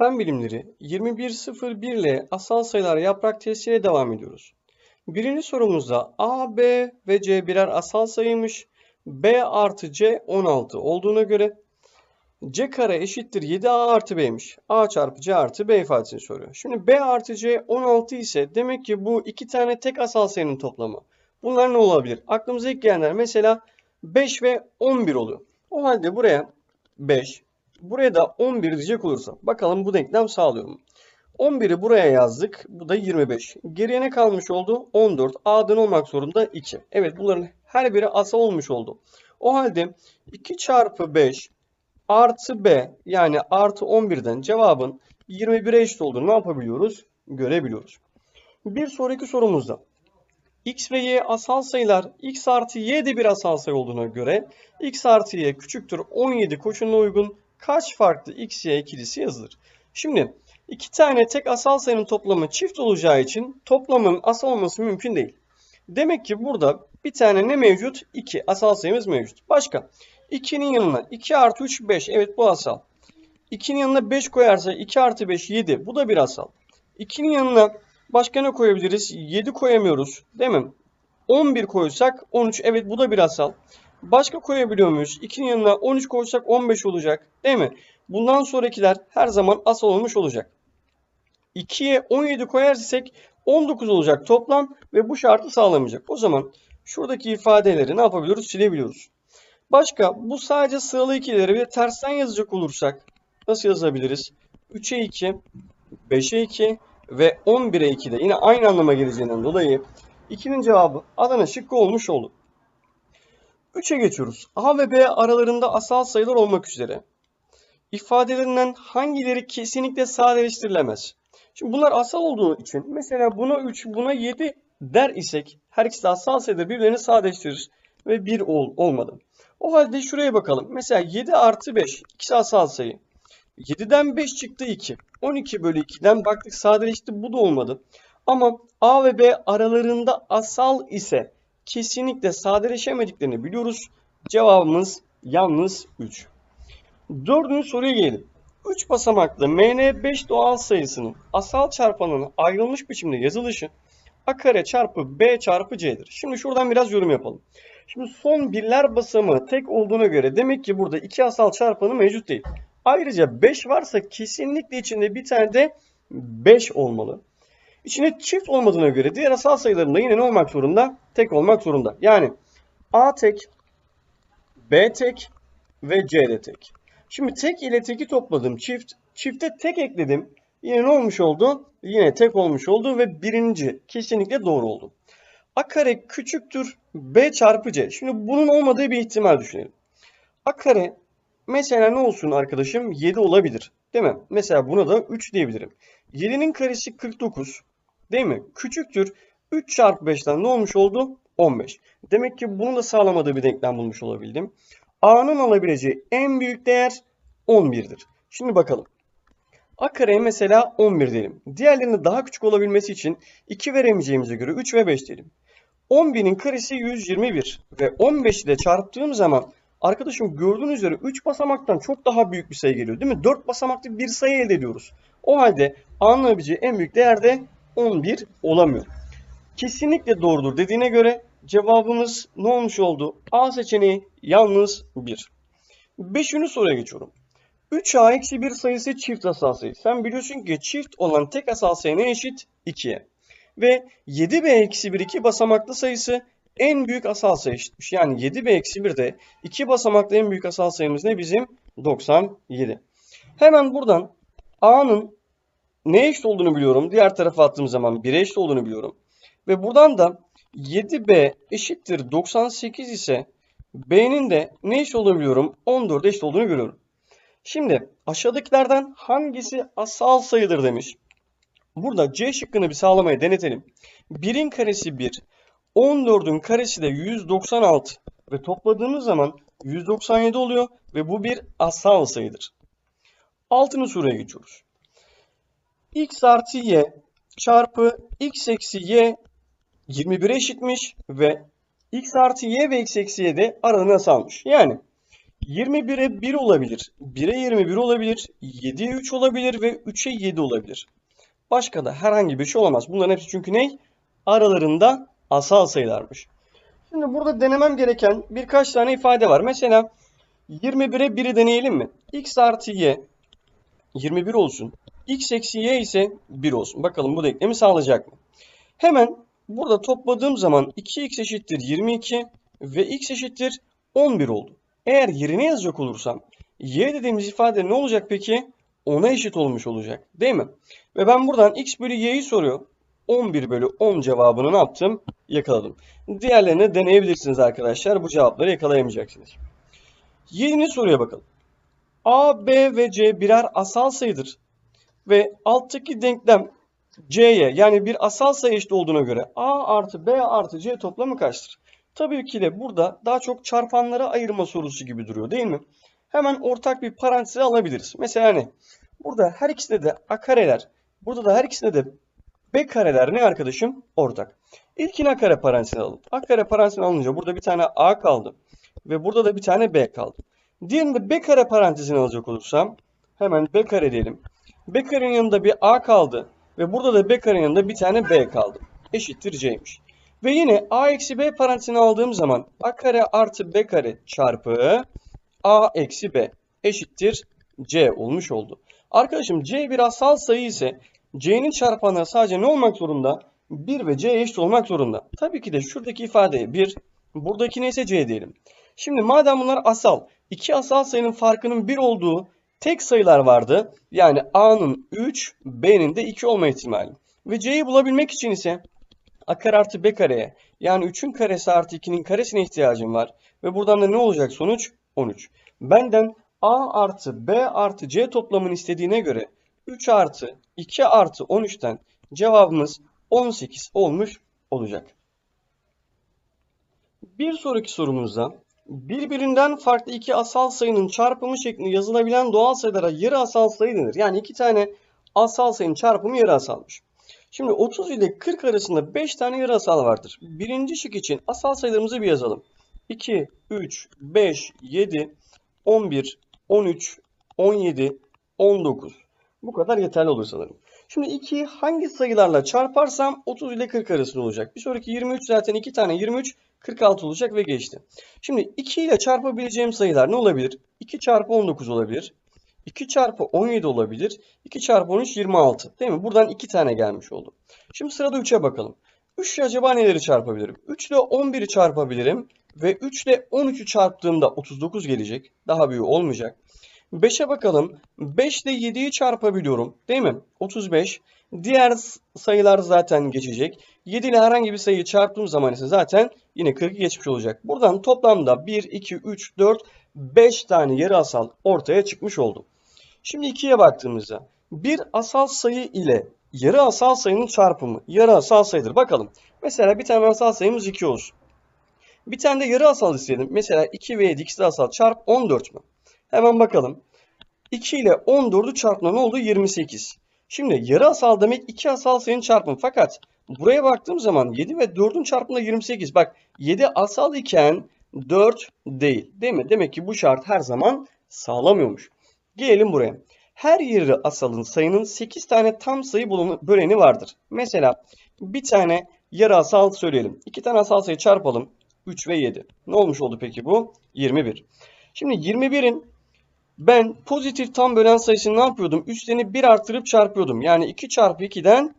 Fen bilimleri 21.01 ile asal sayılar yaprak testiyle devam ediyoruz. Birinci sorumuzda A, B ve C birer asal sayıymış. B artı C 16 olduğuna göre C kare eşittir 7A artı B'ymiş. A çarpı C artı B ifadesini soruyor. Şimdi B artı C 16 ise demek ki bu iki tane tek asal sayının toplamı. Bunlar ne olabilir? Aklımıza ilk gelenler mesela 5 ve 11 oluyor. O halde buraya 5, Buraya da 11 diyecek olursa bakalım bu denklem sağlıyor mu? 11'i buraya yazdık. Bu da 25. Geriye ne kalmış oldu? 14. A'dan olmak zorunda 2. Evet bunların her biri asal olmuş oldu. O halde 2 çarpı 5 artı B yani artı 11'den cevabın 21'e eşit olduğunu ne yapabiliyoruz? Görebiliyoruz. Bir sonraki sorumuzda x ve y asal sayılar x artı y de bir asal sayı olduğuna göre x artı y küçüktür 17 koşuluna uygun kaç farklı x, y ikilisi yazılır? Şimdi iki tane tek asal sayının toplamı çift olacağı için toplamın asal olması mümkün değil. Demek ki burada bir tane ne mevcut? 2 asal sayımız mevcut. Başka? 2'nin yanına 2 artı 3 5. Evet bu asal. 2'nin yanına 5 koyarsa 2 artı 5 7. Bu da bir asal. 2'nin yanına başka ne koyabiliriz? 7 koyamıyoruz. Değil mi? 11 koysak 13. Evet bu da bir asal. Başka koyabiliyor muyuz? 2'nin yanına 13 koysak 15 olacak. Değil mi? Bundan sonrakiler her zaman asal olmuş olacak. 2'ye 17 koyarsak 19 olacak toplam ve bu şartı sağlamayacak. O zaman şuradaki ifadeleri ne yapabiliyoruz? Silebiliyoruz. Başka bu sadece sıralı ikileri ve tersten yazacak olursak nasıl yazabiliriz? 3'e 2, 5'e 2 ve 11'e 2 de yine aynı anlama geleceğinden dolayı 2'nin cevabı Adana şıkkı olmuş oldu. 3'e geçiyoruz. A ve B aralarında asal sayılar olmak üzere. İfadelerinden hangileri kesinlikle sadeleştirilemez? Şimdi bunlar asal olduğu için mesela buna 3, buna 7 der isek her ikisi de asal sayıdır birbirlerini sadeleştirir ve 1 ol, olmadı. O halde şuraya bakalım. Mesela 7 artı 5 ikisi asal sayı. 7'den 5 çıktı 2. 12 bölü 2'den baktık sadeleşti bu da olmadı. Ama A ve B aralarında asal ise kesinlikle sadeleşemediklerini biliyoruz. Cevabımız yalnız 3. Dördüncü soruya gelelim. 3 basamaklı MN5 doğal sayısının asal çarpanının ayrılmış biçimde yazılışı A kare çarpı B çarpı C'dir. Şimdi şuradan biraz yorum yapalım. Şimdi son birler basamağı tek olduğuna göre demek ki burada iki asal çarpanı mevcut değil. Ayrıca 5 varsa kesinlikle içinde bir tane de 5 olmalı. İçinde çift olmadığına göre diğer asal sayılarında yine ne olmak zorunda? Tek olmak zorunda. Yani A tek, B tek ve C de tek. Şimdi tek ile teki topladım. Çift, çifte tek ekledim. Yine ne olmuş oldu? Yine tek olmuş oldu ve birinci kesinlikle doğru oldu. A kare küçüktür B çarpı C. Şimdi bunun olmadığı bir ihtimal düşünelim. A kare mesela ne olsun arkadaşım? 7 olabilir. Değil mi? Mesela buna da 3 diyebilirim. 7'nin karesi 49. Değil mi? Küçüktür. 3 çarpı 5'ten ne olmuş oldu? 15. Demek ki bunu da sağlamadığı bir denklem bulmuş olabildim. A'nın alabileceği en büyük değer 11'dir. Şimdi bakalım. A kareye mesela 11 diyelim. Diğerlerinin daha küçük olabilmesi için 2 veremeyeceğimize göre 3 ve 5 diyelim. 11'in karesi 121 ve 15'i de çarptığım zaman arkadaşım gördüğünüz üzere 3 basamaktan çok daha büyük bir sayı geliyor değil mi? 4 basamaklı bir sayı elde ediyoruz. O halde A'nın alabileceği en büyük değer de 11 olamıyor. Kesinlikle doğrudur dediğine göre cevabımız ne olmuş oldu? A seçeneği yalnız 1. Beşinci soruya geçiyorum. 3A eksi 1 sayısı çift asal sayı. Sen biliyorsun ki çift olan tek asal sayı ne eşit? 2'ye. Ve 7B eksi 1 iki basamaklı sayısı en büyük asal sayı eşitmiş. Yani 7B eksi 1 de iki basamaklı en büyük asal sayımız ne bizim? 97. Hemen buradan A'nın ne eşit olduğunu biliyorum. Diğer tarafa attığım zaman 1'e eşit olduğunu biliyorum. Ve buradan da 7B eşittir 98 ise B'nin de ne eşit olduğunu biliyorum. 14 eşit olduğunu görüyorum. Şimdi aşağıdakilerden hangisi asal sayıdır demiş. Burada C şıkkını bir sağlamaya denetelim. 1'in karesi 1, 14'ün karesi de 196 ve topladığımız zaman 197 oluyor ve bu bir asal sayıdır. Altıncı soruya geçiyoruz. X artı y çarpı x eksi y 21'e eşitmiş ve x artı y ve x eksi y de aralığını asalmış. Yani 21'e 1 olabilir, 1'e 21 olabilir, 7'ye 3 olabilir ve 3'e 7 olabilir. Başka da herhangi bir şey olamaz. Bunların hepsi çünkü ne? Aralarında asal sayılarmış. Şimdi burada denemem gereken birkaç tane ifade var. Mesela 21'e 1'i deneyelim mi? x artı y 21 olsun. X eksi y ise 1 olsun. Bakalım bu denklemi sağlayacak mı? Hemen burada topladığım zaman 2x eşittir 22 ve x eşittir 11 oldu. Eğer yerine yazacak olursam y dediğimiz ifade ne olacak peki? 10'a eşit olmuş olacak. Değil mi? Ve ben buradan x bölü y'yi soruyor. 11 bölü 10 cevabını ne yaptım? Yakaladım. Diğerlerini deneyebilirsiniz arkadaşlar. Bu cevapları yakalayamayacaksınız. Yeni soruya bakalım. A, B ve C birer asal sayıdır. Ve alttaki denklem C'ye yani bir asal sayı eşit olduğuna göre A artı B artı C toplamı kaçtır? Tabii ki de burada daha çok çarpanlara ayırma sorusu gibi duruyor değil mi? Hemen ortak bir parantezi alabiliriz. Mesela ne? Burada her ikisinde de A kareler, burada da her ikisinde de B kareler ne arkadaşım? Ortak. İlkini A kare parantezine alalım. A kare parantezine alınca burada bir tane A kaldı. Ve burada da bir tane B kaldı. Diğerini B kare parantezine alacak olursam hemen B kare diyelim. B karenin yanında bir A kaldı. Ve burada da B karenin yanında bir tane B kaldı. Eşittir C'ymiş. Ve yine A eksi B parantezine aldığım zaman A kare artı B kare çarpı A eksi B eşittir C olmuş oldu. Arkadaşım C bir asal sayı ise C'nin çarpanları sadece ne olmak zorunda? 1 ve C eşit olmak zorunda. Tabii ki de şuradaki ifadeye 1, buradaki neyse C diyelim. Şimdi madem bunlar asal, iki asal sayının farkının 1 olduğu tek sayılar vardı. Yani A'nın 3, B'nin de 2 olma ihtimali. Ve C'yi bulabilmek için ise A kare artı B kareye yani 3'ün karesi artı 2'nin karesine ihtiyacım var. Ve buradan da ne olacak sonuç? 13. Benden A artı B artı C toplamını istediğine göre 3 artı 2 artı 13'ten cevabımız 18 olmuş olacak. Bir sonraki sorumuzda birbirinden farklı iki asal sayının çarpımı şeklinde yazılabilen doğal sayılara yarı asal sayı denir. Yani iki tane asal sayının çarpımı yarı asalmış. Şimdi 30 ile 40 arasında 5 tane yarı asal vardır. Birinci şık için asal sayılarımızı bir yazalım. 2, 3, 5, 7, 11, 13, 17, 19. Bu kadar yeterli olur sanırım. Şimdi 2'yi hangi sayılarla çarparsam 30 ile 40 arasında olacak. Bir sonraki 23 zaten 2 tane 23 46 olacak ve geçti. Şimdi 2 ile çarpabileceğim sayılar ne olabilir? 2 çarpı 19 olabilir. 2 çarpı 17 olabilir. 2 çarpı 13 26. Değil mi? Buradan 2 tane gelmiş oldu. Şimdi sırada 3'e bakalım. 3 ile acaba neleri çarpabilirim? 3 ile 11'i çarpabilirim. Ve 3 ile 13'ü çarptığımda 39 gelecek. Daha büyük olmayacak. 5'e bakalım. 5 ile 7'yi çarpabiliyorum. Değil mi? 35. Diğer sayılar zaten geçecek. 7 ile herhangi bir sayıyı çarptığım zaman ise zaten yine 40'ı geçmiş olacak. Buradan toplamda 1, 2, 3, 4, 5 tane yarı asal ortaya çıkmış oldu. Şimdi 2'ye baktığımızda bir asal sayı ile yarı asal sayının çarpımı yarı asal sayıdır. Bakalım. Mesela bir tane asal sayımız 2 olsun. Bir tane de yarı asal isteyelim. Mesela 2 ve 7 ikisi asal çarp 14 mü? Hemen bakalım. 2 ile 14'ü çarpma ne oldu? 28. Şimdi yarı asal demek iki asal sayının çarpımı. Fakat buraya baktığım zaman 7 ve 4'ün çarpımı 28. Bak 7 asal iken 4 değil. Değil mi? Demek ki bu şart her zaman sağlamıyormuş. Gelelim buraya. Her yarı asalın sayının 8 tane tam sayı böleni vardır. Mesela bir tane yarı asal söyleyelim. 2 tane asal sayı çarpalım. 3 ve 7. Ne olmuş oldu peki bu? 21. Şimdi 21'in ben pozitif tam bölen sayısını ne yapıyordum? Üstlerini 1 artırıp çarpıyordum. Yani 2 çarpı 2'den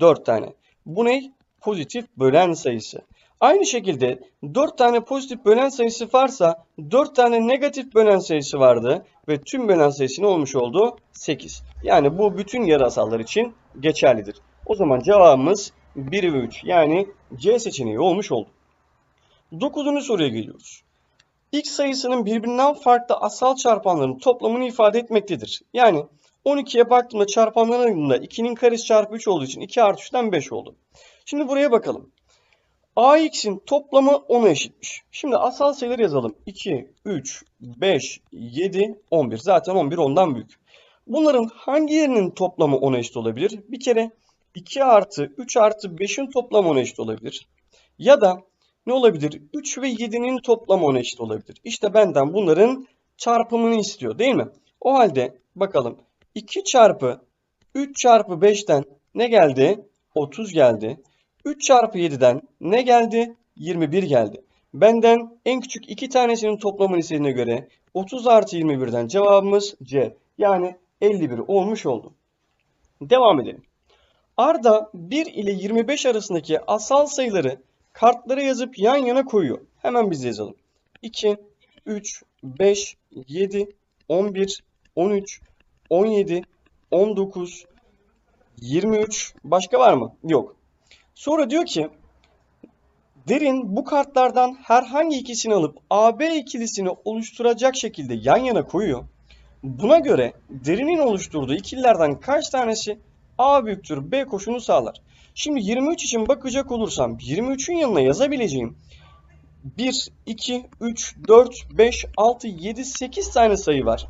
4 tane. Bu ne? Pozitif bölen sayısı. Aynı şekilde 4 tane pozitif bölen sayısı varsa 4 tane negatif bölen sayısı vardı. Ve tüm bölen sayısı ne olmuş oldu? 8. Yani bu bütün yarı asallar için geçerlidir. O zaman cevabımız 1 ve 3 yani C seçeneği olmuş oldu. 9. soruya geliyoruz. X sayısının birbirinden farklı asal çarpanlarının toplamını ifade etmektedir. Yani 12'ye baktığımda çarpanların yanında 2'nin karesi çarpı 3 olduğu için 2 artı 3'ten 5 oldu. Şimdi buraya bakalım. AX'in toplamı 10'a eşitmiş. Şimdi asal sayıları yazalım. 2, 3, 5, 7, 11. Zaten 11 ondan büyük. Bunların hangi yerinin toplamı 10'a eşit olabilir? Bir kere 2 artı 3 artı 5'in toplamı 10'a eşit olabilir. Ya da ne olabilir? 3 ve 7'nin toplamı 10'a eşit olabilir. İşte benden bunların çarpımını istiyor değil mi? O halde bakalım 2 çarpı 3 çarpı 5'ten ne geldi? 30 geldi. 3 çarpı 7'den ne geldi? 21 geldi. Benden en küçük iki tanesinin toplamını istediğine göre 30 artı 21'den cevabımız C. Yani 51 olmuş oldu. Devam edelim. Arda 1 ile 25 arasındaki asal sayıları kartlara yazıp yan yana koyuyor. Hemen biz yazalım. 2, 3, 5, 7, 11, 13, 17, 19, 23. Başka var mı? Yok. Sonra diyor ki Derin bu kartlardan herhangi ikisini alıp AB ikilisini oluşturacak şekilde yan yana koyuyor. Buna göre derinin oluşturduğu ikililerden kaç tanesi A büyüktür B koşunu sağlar? Şimdi 23 için bakacak olursam 23'ün yanına yazabileceğim 1, 2, 3, 4, 5, 6, 7, 8 tane sayı var.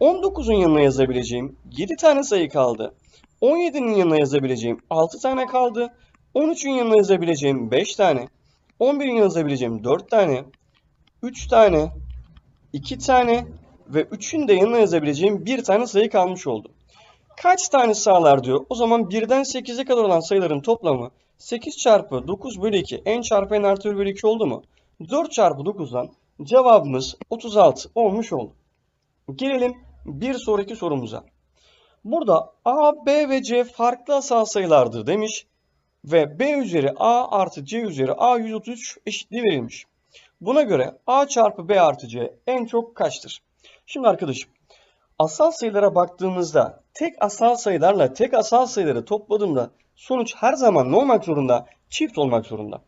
19'un yanına yazabileceğim 7 tane sayı kaldı. 17'nin yanına yazabileceğim 6 tane kaldı. 13'ün yanına yazabileceğim 5 tane. 11'in yanına yazabileceğim 4 tane. 3 tane. 2 tane. Ve 3'ün de yanına yazabileceğim 1 tane sayı kalmış oldu. Kaç tane sağlar diyor. O zaman 1'den 8'e kadar olan sayıların toplamı 8 çarpı 9 bölü 2 n çarpı n artı 1 bölü 2 oldu mu? 4 çarpı 9'dan cevabımız 36 olmuş oldu. Gelelim bir sonraki sorumuza. Burada A, B ve C farklı asal sayılardır demiş ve B üzeri A artı C üzeri A 133 eşitliği verilmiş. Buna göre A çarpı B artı C en çok kaçtır? Şimdi arkadaşım asal sayılara baktığımızda tek asal sayılarla tek asal sayıları topladığımda sonuç her zaman ne olmak zorunda? Çift olmak zorunda.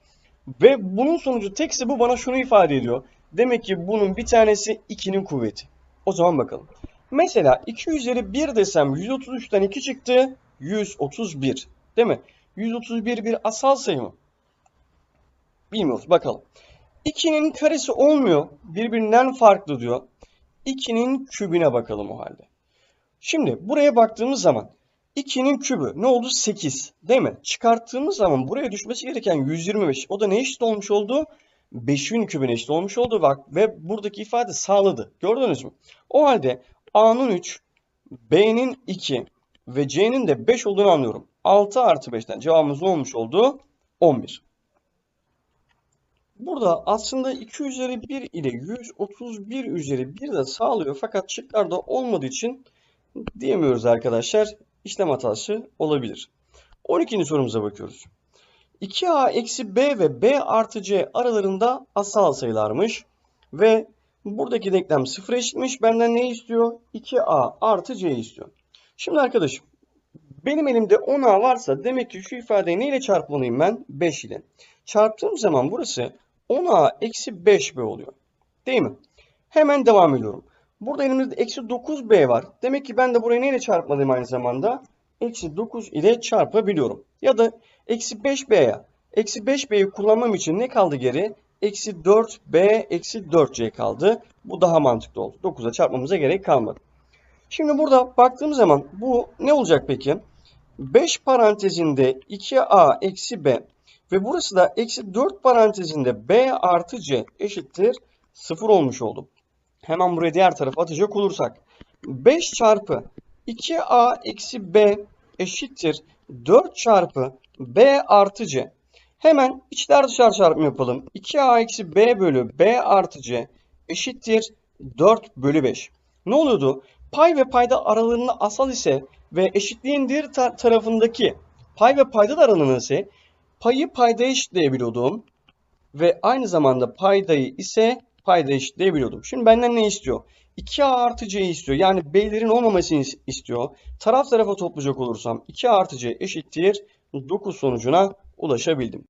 Ve bunun sonucu tekse bu bana şunu ifade ediyor. Demek ki bunun bir tanesi 2'nin kuvveti. O zaman bakalım. Mesela 2 üzeri 1 desem 133'ten 2 çıktı. 131. Değil mi? 131 bir asal sayı mı? Bilmiyoruz. Bakalım. 2'nin karesi olmuyor. Birbirinden farklı diyor. 2'nin kübüne bakalım o halde. Şimdi buraya baktığımız zaman 2'nin kübü ne oldu? 8 değil mi? Çıkarttığımız zaman buraya düşmesi gereken 125. O da ne eşit olmuş oldu? 5'in kübüne eşit olmuş oldu bak ve buradaki ifade sağladı. Gördünüz mü? O halde A'nın 3, B'nin 2 ve C'nin de 5 olduğunu anlıyorum. 6 artı 5'ten cevabımız olmuş oldu? 11. Burada aslında 2 üzeri 1 ile 131 üzeri 1 de sağlıyor. Fakat şıklarda olmadığı için diyemiyoruz arkadaşlar. İşlem hatası olabilir. 12. sorumuza bakıyoruz. 2a eksi b ve b artı c aralarında asal sayılarmış. Ve buradaki denklem sıfır eşitmiş. Benden ne istiyor? 2a artı c istiyor. Şimdi arkadaşım benim elimde 10a varsa demek ki şu ifadeyi neyle çarpmalıyım ben? 5 ile. Çarptığım zaman burası 10a eksi 5b oluyor. Değil mi? Hemen devam ediyorum. Burada elimizde eksi 9b var. Demek ki ben de burayı neyle çarpmalıyım aynı zamanda? Eksi 9 ile çarpabiliyorum. Ya da eksi 5b'ye. Eksi 5b'yi kullanmam için ne kaldı geri? Eksi 4b eksi 4c kaldı. Bu daha mantıklı oldu. 9'a çarpmamıza gerek kalmadı. Şimdi burada baktığım zaman bu ne olacak peki? 5 parantezinde 2a eksi b ve burası da eksi 4 parantezinde b artı c eşittir 0 olmuş oldu. Hemen buraya diğer tarafa atacak olursak 5 çarpı 2a eksi b eşittir 4 çarpı b artı c. Hemen içler dışarı çarpımı yapalım. 2a eksi b bölü b artı c eşittir 4 bölü 5. Ne oluyordu? Pay ve payda aralığında asal ise ve eşitliğin diğer tar tarafındaki pay ve payda da aralığında ise payı paydaya eşitleyebiliyordum. Ve aynı zamanda paydayı ise payda eşitleyebiliyordum. Şimdi benden ne istiyor? 2a artı c istiyor. Yani b'lerin olmamasını istiyor. Taraf tarafa toplayacak olursam 2a artı c eşittir 9 sonucuna ulaşabildim.